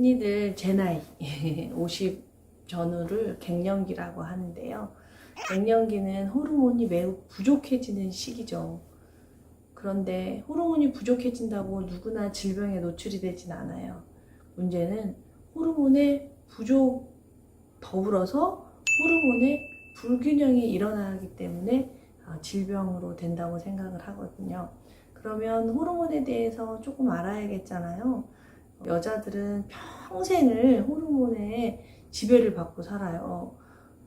흔히들 제 나이 50 전후를 갱년기라고 하는데요. 갱년기는 호르몬이 매우 부족해지는 시기죠. 그런데 호르몬이 부족해진다고 누구나 질병에 노출이 되진 않아요. 문제는 호르몬의 부족 더불어서 호르몬의 불균형이 일어나기 때문에 아, 질병으로 된다고 생각을 하거든요. 그러면 호르몬에 대해서 조금 알아야겠잖아요. 여자들은 평생을 호르몬에 지배를 받고 살아요.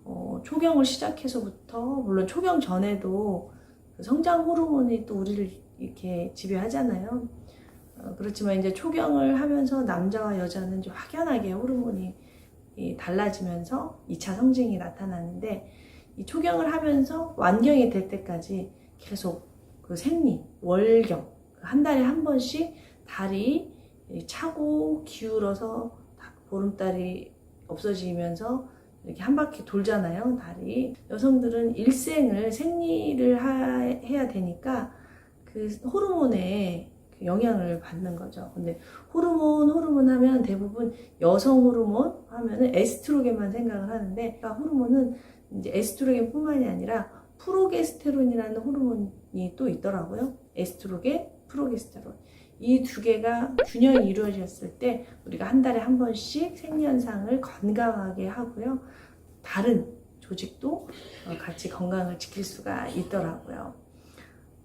어, 초경을 시작해서부터, 물론 초경 전에도 그 성장 호르몬이 또 우리를 이렇게 지배하잖아요. 어, 그렇지만 이제 초경을 하면서 남자와 여자는 이제 확연하게 호르몬이 이 달라지면서 2차 성징이 나타나는데 이 초경을 하면서 완경이 될 때까지 계속 그 생리, 월경 한 달에 한 번씩 달이 차고 기울어서 보름달이 없어지면서 이렇게 한 바퀴 돌잖아요, 달이. 여성들은 일생을 생리를 하- 해야 되니까 그 호르몬에 그 영향을 받는 거죠. 근데 호르몬, 호르몬 하면 대부분 여성 호르몬 하면은 에스트로겐만 생각을 하는데 그러니까 호르몬은 이제 에스트로겐 뿐만이 아니라 프로게스테론이라는 호르몬이 또 있더라고요. 에스트로겐, 프로게스테론. 이 두 개가 균형이 이루어졌을 때 우리가 한 달에 한 번씩 생리현상을 건강하게 하고요. 다른 조직도 어, 같이 건강을 지킬 수가 있더라고요.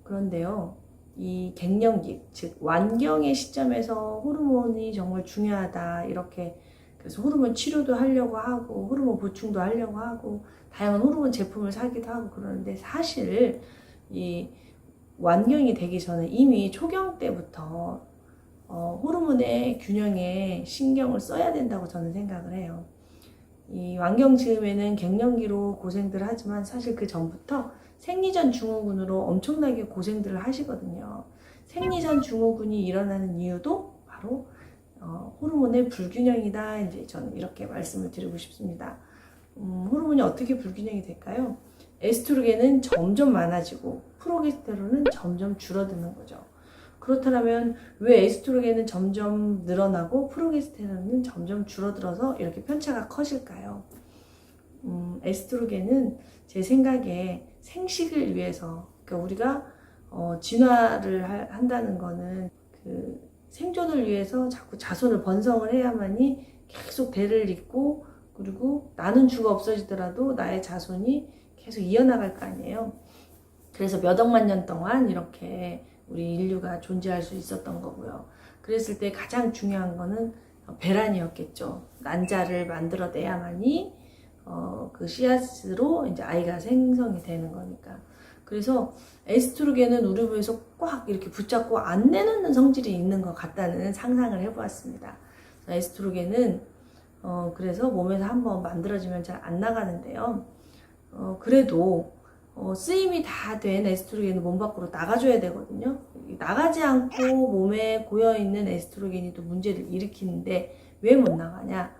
그런데요, 이 갱년기, 즉 완경의 시점에서 호르몬이 정말 중요하다 이렇게 그래서 호르몬 치료도 하려고 하고 호르몬 보충도 하려고 하고 다양한 호르몬 제품을 사기도 하고 그러는데 사실 이 완경이 되기 전에 이미 초경 때부터 어, 호르몬의 균형에 신경을 써야 된다고 저는 생각을 해요. 이 완경 즈음에는 갱년기로 고생들 하지만 사실 그 전부터 생리전 증후군으로 엄청나게 고생들을 하시거든요. 생리전 증후군이 일어나는 이유도 바로 어, 호르몬의 불균형이다. 이제 저는 이렇게 말씀을 드리고 싶습니다. 음, 호르몬이 어떻게 불균형이 될까요? 에스트로겐은 점점 많아지고 프로게스테론은 점점 줄어드는 거죠. 그렇다면 왜 에스트로겐은 점점 늘어나고 프로게스테론은 점점 줄어들어서 이렇게 편차가 커질까요? 음, 에스트로겐은 제 생각에 생식을 위해서 그러니까 우리가 어, 진화를 하- 한다는 거는 그 생존을 위해서 자꾸 자손을 번성을 해야만이 계속 대를 잇고 그리고 나는 죽어 없어지더라도 나의 자손이 계속 이어나갈 거 아니에요. 그래서 몇 억만 년 동안 이렇게 우리 인류가 존재할 수 있었던 거고요. 그랬을 때 가장 중요한 거는 배란이었겠죠. 난자를 만들어내야만이 어, 그 씨앗으로 이제 아이가 생성이 되는 거니까. 그래서 에스트로겐은 우리 몸에서 꽉 이렇게 붙잡고 안 내놓는 성질이 있는 것 같다는 상상을 해보았습니다. 에스트로겐은 어, 그래서 몸에서 한번 만들어지면 잘 안 나가는데요. 어, 그래도 어, 쓰임이 다 된 에스트로겐은 몸 밖으로 나가줘야 되거든요. 나가지 않고 몸에 고여있는 에스트로겐이 또 문제를 일으키는데 왜 못 나가냐?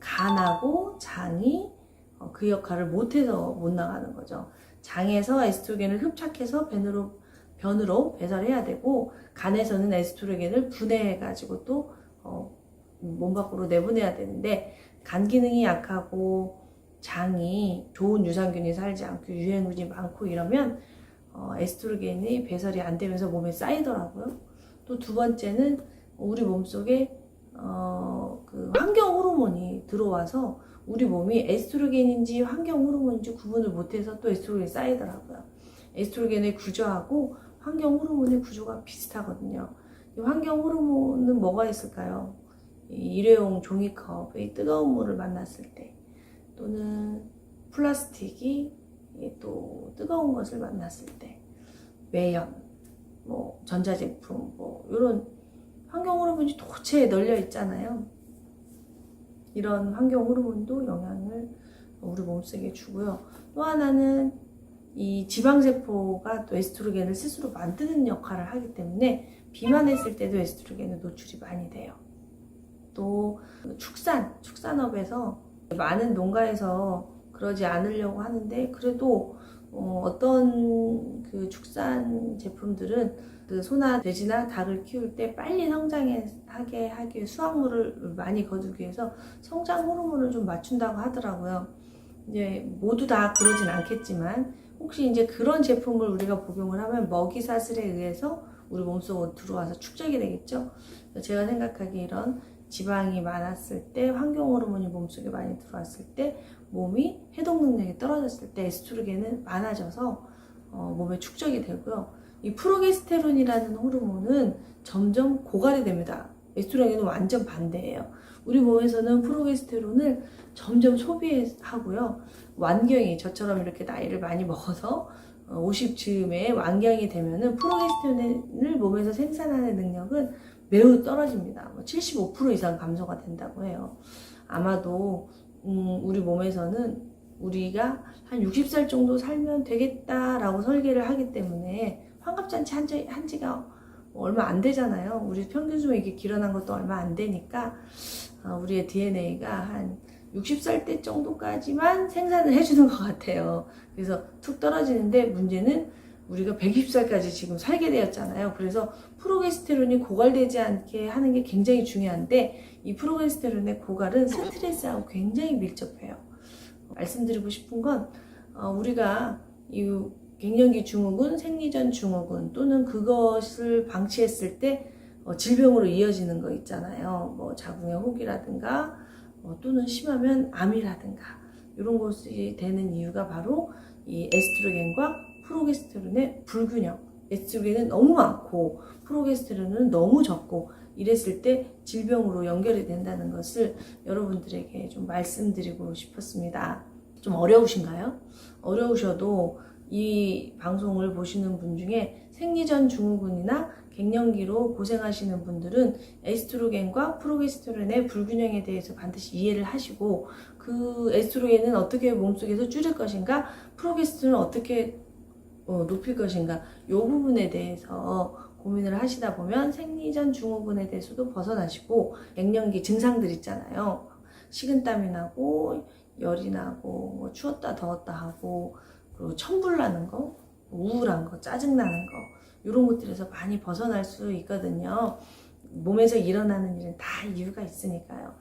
간하고 장이 어, 그 역할을 못해서 못 나가는 거죠. 장에서 에스트로겐을 흡착해서 변으로, 변으로 배설해야 되고 간에서는 에스트로겐을 분해해가지고 또 어, 몸 밖으로 내보내야 되는데 간 기능이 약하고 장이 좋은 유산균이 살지 않고 유해물이 많고 이러면 어, 에스트로겐이 배설이 안 되면서 몸에 쌓이더라고요. 또 두 번째는 우리 몸속에 어, 그 환경 호르몬이 들어와서 우리 몸이 에스트로겐인지 환경 호르몬인지 구분을 못해서 또 에스트로겐이 쌓이더라고요. 에스트로겐의 구조하고 환경 호르몬의 구조가 비슷하거든요. 이 환경 호르몬은 뭐가 있을까요? 이 일회용 종이컵의 뜨거운 물을 만났을 때 또는 플라스틱이 또 뜨거운 것을 만났을 때 매연, 뭐 전자제품, 뭐 이런 환경 호르몬이 도체에 널려 있잖아요. 이런 환경 호르몬도 영향을 우리 몸속에 주고요. 또 하나는 이 지방세포가 또 에스트로겐을 스스로 만드는 역할을 하기 때문에 비만했을 때도 에스트로겐은 노출이 많이 돼요. 또 축산, 축산업에서 많은 농가에서 그러지 않으려고 하는데 그래도 어, 떤그 축산 제품들은 그 소나 돼지나 닭을 키울 때 빨리 성장하게 하기 위해 수확물을 많이 거두기 위해서 성장 호르몬을 좀 맞춘다고 하더라고요. 이제 모두 다 그러진 않겠지만 혹시 이제 그런 제품을 우리가 복용을 하면 먹이 사슬에 의해서 우리 몸속으로 들어와서 축적이 되겠죠. 제가 생각하기에 이런 지방이 많았을 때 환경 호르몬이 몸속에 많이 들어왔을 때 몸이 해독 능력이 떨어졌을 때 에스트로겐은 많아져서 어, 몸에 축적이 되고요. 이 프로게스테론이라는 호르몬은 점점 고갈이 됩니다. 에스트로겐은 완전 반대예요. 우리 몸에서는 프로게스테론을 점점 소비하고요. 완경이 저처럼 이렇게 나이를 많이 먹어서 50 즈음에 완경이 되면은 프로게스테론을 몸에서 생산하는 능력은 매우 떨어집니다. 75% 이상 감소가 된다고 해요. 아마도 음, 우리 몸에서는 우리가 한 60살 정도 살면 되겠다라고 설계를 하기 때문에 환갑잔치 한, 지, 한 지가 얼마 안 되잖아요. 우리 평균 수명 이게 길어난 것도 얼마 안 되니까 어, 우리의 DNA가 한 60살 때 정도까지만 생산을 해주는 것 같아요. 그래서 툭 떨어지는데 문제는 우리가 120살까지 지금 살게 되었잖아요. 그래서 프로게스테론이 고갈되지 않게 하는 게 굉장히 중요한데 이 프로게스테론의 고갈은 스트레스하고 굉장히 밀접해요. 말씀드리고 싶은 건 어, 우리가 이 갱년기 증후군, 생리전 증후군 또는 그것을 방치했을 때 어, 질병으로 이어지는 거 있잖아요. 뭐 자궁의 혹이라든가 어, 또는 심하면 암이라든가 이런 것이 되는 이유가 바로 이 에스트로겐과 프로게스테론의 불균형. 에스트로겐은 너무 많고 프로게스테론은 너무 적고 이랬을 때 질병으로 연결이 된다는 것을 여러분들에게 좀 말씀드리고 싶었습니다. 좀 어려우신가요? 어려우셔도 이 방송을 보시는 분 중에 생리전 증후군이나 갱년기로 고생하시는 분들은 에스트로겐과 프로게스테론의 불균형에 대해서 반드시 이해를 하시고 그 에스트로겐은 어떻게 몸속에서 줄일 것인가 프로게스테론은 어떻게 어, 높일 것인가 이 부분에 대해서 고민을 하시다 보면 생리전 증후군에 대해서도 벗어나시고 갱년기 증상들 있잖아요 식은땀이 나고 열이 나고 뭐 추웠다 더웠다 하고 그리고 천불 나는 거 우울한 거 짜증 나는 거 이런 것들에서 많이 벗어날 수 있거든요. 몸에서 일어나는 일은 다 이유가 있으니까요.